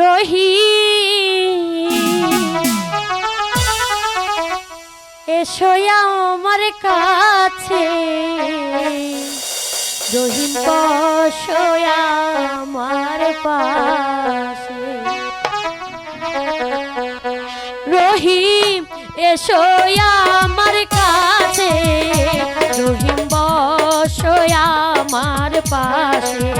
রহি এসো আমার কাছে। রহিম, বসো আমার পাশে। রহিম, এসো আমার কাছে। রহিম, বসো আমার পাশে।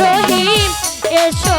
রহিম, এসো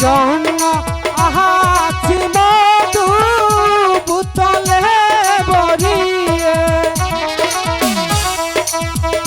তোমার আহা